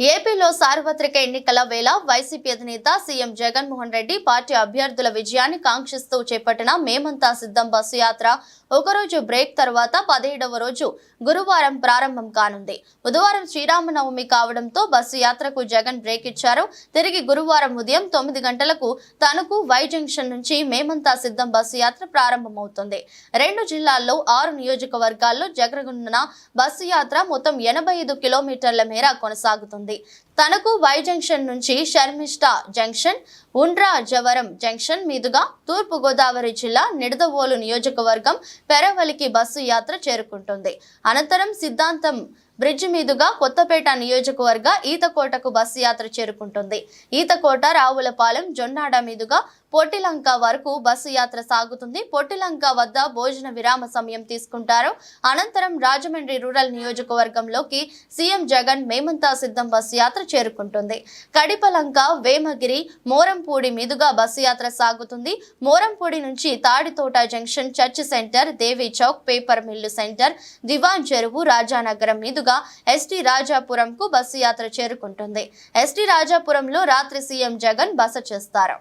ఏపీలో సార్వత్రిక ఎన్నికల వేళ వైసీపీ అధినేత సీఎం జగన్మోహన్ రెడ్డి పార్టీ అభ్యర్థుల విజయాన్ని కాంక్షిస్తూ చేపట్టిన మేమంతా సిద్ధం బస్సు యాత్ర ఒకరోజు బ్రేక్ తర్వాత పదిహేడవ రోజు గురువారం ప్రారంభం కానుంది. బుధవారం శ్రీరామనవమి కావడంతో బస్సు యాత్రకు జగన్ బ్రేక్ ఇచ్చారు. తిరిగి గురువారం ఉదయం తొమ్మిది గంటలకు తణుకు వై జంక్షన్ నుంచి మేమంతా సిద్ధం బస్సు యాత్ర ప్రారంభమవుతుంది. రెండు జిల్లాల్లో ఆరు నియోజకవర్గాల్లో జరగనున్న బస్సు యాత్ర మొత్తం ఎనభై ఐదు కిలోమీటర్ల మేర కొనసాగుతుంది. తనకు వై జంక్షన్ నుంచి Sharmishta junction Undrajavaram junction మీదుగా తూర్పు గోదావరి జిల్లా నిడదవోలు నియోజకవర్గం పెరవలికి బస్సు యాత్ర చేరుకుంటుంది. అనంతరం సిద్ధాంతం బ్రిడ్జ్ మీదుగా కొత్తపేట నియోజకవర్గ ఈతకోటకు బస్సు యాత్ర చేరుకుంటుంది. ఈతకోట రావులపాలెం జొన్నాడ మీదుగా పొట్టిలంక వరకు బస్సు యాత్ర సాగుతుంది. పొట్టిలంక వద్ద భోజన విరామ సమయం తీసుకుంటారు. అనంతరం రాజమండ్రి రూరల్ నియోజకవర్గంలోకి సీఎం జగన్ మేమంతా సిద్ధం బస్సు యాత్ర చేరుకుంటుంది. కడిపలంక వేమగిరి మోరంపూడి మీదుగా బస్సు యాత్ర సాగుతుంది. మోరంపూడి నుంచి Tadithota junction church centre Devi Chowk paper mill centre Diwan Cheruvu Rajanagaram మీదుగా ఎస్టీ రాజాపురంకు బస్సు యాత్ర చేరుకుంటుంది. ఎస్టీ రాజాపురంలో రాత్రి సీఎం జగన్ బస చేస్తారు.